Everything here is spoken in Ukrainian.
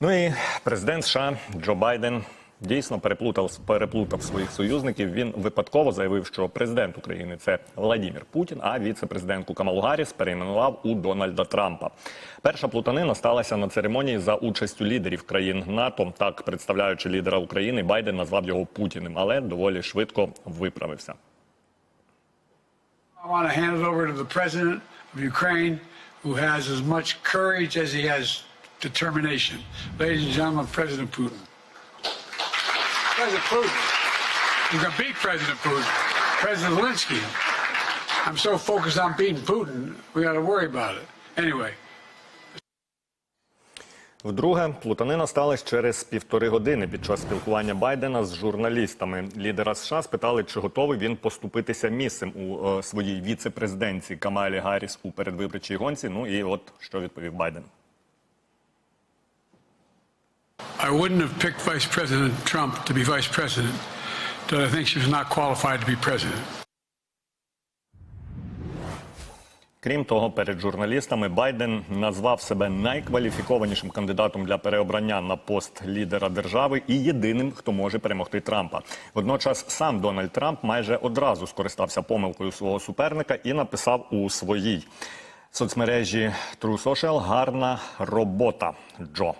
Ну і президент США Джо Байден дійсно переплутав переплутав своїх союзників. Він випадково заявив, що президент України це Владімір Путін, а віце-президентку Камалу Гарріс перейменував у Дональда Трампа. Перша плутанина сталася на церемонії за участю лідерів країн НАТО. Так, представляючи лідера України, Байден назвав його Путіним, але доволі швидко виправився. Ukraine, who has as much courage as he has determination. Ladies and gentlemen, President Putin. President Putin. You can beat President Putin. President Zelensky. I'm so focused on beating Putin, we got to worry about it. Anyway, Вдруге, плутанина сталася через півтори години під час спілкування Байдена з журналістами. Лідера США спитали, чи готовий він поступитися місцем у е, своїй віце-президенці Камалі Гарріс у передвиборчій гонці. Ну і от що відповів Байден. I wouldn't have picked Vice President Trump to be vice president, that I think she was not qualified to be president. Крім того, перед журналістами Байден назвав себе найкваліфікованішим кандидатом для переобрання на пост лідера держави і єдиним, хто може перемогти Трампа. Водночас сам Дональд Трамп майже одразу скористався помилкою свого суперника і написав у своїй соцмережі True Social «Гарна робота, Джо.